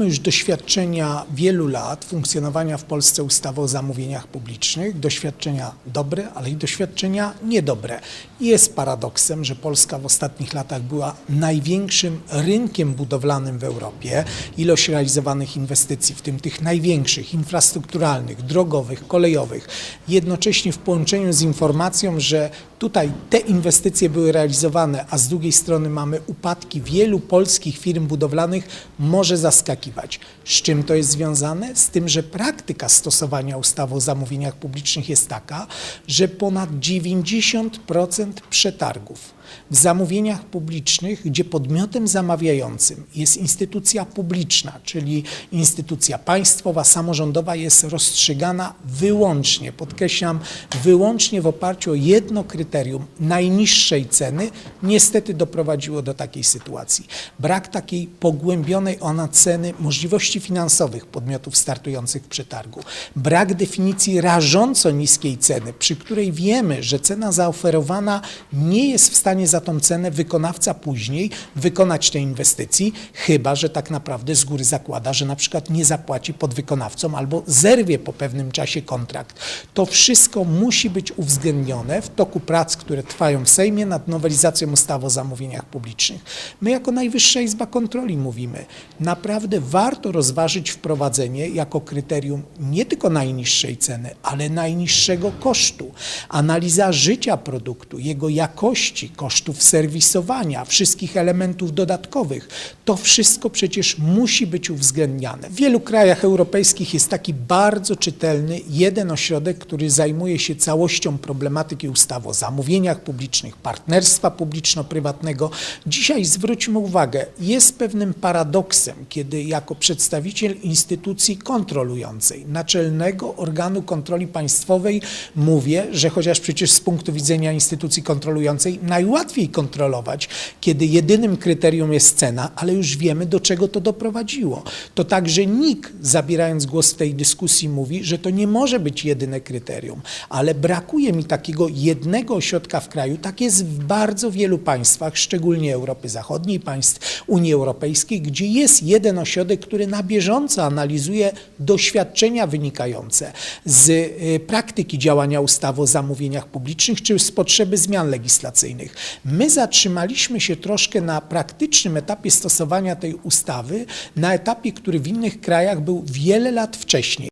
mamy już doświadczenia wielu lat funkcjonowania w Polsce ustawy o zamówieniach publicznych, doświadczenia dobre, ale i doświadczenia niedobre. Jest paradoksem, że Polska w ostatnich latach była największym rynkiem budowlanym w Europie. Ilość realizowanych inwestycji, w tym tych największych, infrastrukturalnych, drogowych, kolejowych, jednocześnie w połączeniu z informacją, że tutaj te inwestycje były realizowane, a z drugiej strony mamy upadki wielu polskich firm budowlanych, może zaskakiwać. Z czym to jest związane? Z tym, że praktyka stosowania ustawy o zamówieniach publicznych jest taka, że ponad 90% przetargów w zamówieniach publicznych, gdzie podmiotem zamawiającym jest instytucja publiczna, czyli instytucja państwowa, samorządowa, jest rozstrzygana wyłącznie, podkreślam, wyłącznie w oparciu o jedno kryterium najniższej ceny, niestety doprowadziło do takiej sytuacji. Brak takiej pogłębionej oceny możliwości finansowych podmiotów startujących w przetargu, brak definicji rażąco niskiej ceny, przy której wiemy, że cena zaoferowana nie jest w stanie za tą cenę wykonawca później wykonać tej inwestycji, chyba że tak naprawdę z góry zakłada, że na przykład nie zapłaci podwykonawcom albo zerwie po pewnym czasie kontrakt. To wszystko musi być uwzględnione w toku prac, które trwają w Sejmie nad nowelizacją ustawy o zamówieniach publicznych. My jako Najwyższa Izba Kontroli mówimy, naprawdę warto rozważyć wprowadzenie jako kryterium nie tylko najniższej ceny, ale najniższego kosztu. Analiza życia produktu, jego jakości, kosztów serwisowania, wszystkich elementów dodatkowych. To wszystko przecież musi być uwzględniane. W wielu krajach europejskich jest taki bardzo czytelny jeden ośrodek, który zajmuje się całością problematyki ustawy o zamówieniach publicznych, partnerstwa publiczno-prywatnego. Dzisiaj zwróćmy uwagę, jest pewnym paradoksem, kiedy jako przedstawiciel instytucji kontrolującej, naczelnego organu kontroli państwowej mówię, że chociaż przecież z punktu widzenia instytucji kontrolującej najłatwiej kontrolować, kiedy jedynym kryterium jest cena, ale już wiemy, do czego to doprowadziło. To także NIK, zabierając głos w tej dyskusji, mówi, że to nie może być jedyne kryterium, ale brakuje mi takiego jednego ośrodka w kraju. Tak jest w bardzo wielu państwach, szczególnie Europy Zachodniej, państw Unii Europejskiej, gdzie jest jeden ośrodek, który na bieżąco analizuje doświadczenia wynikające z y, praktyki działania ustawy o zamówieniach publicznych czy z potrzeby zmian legislacyjnych. My zatrzymaliśmy się troszkę na praktycznym etapie stosowania tej ustawy, na etapie, który w innych krajach był wiele lat wcześniej.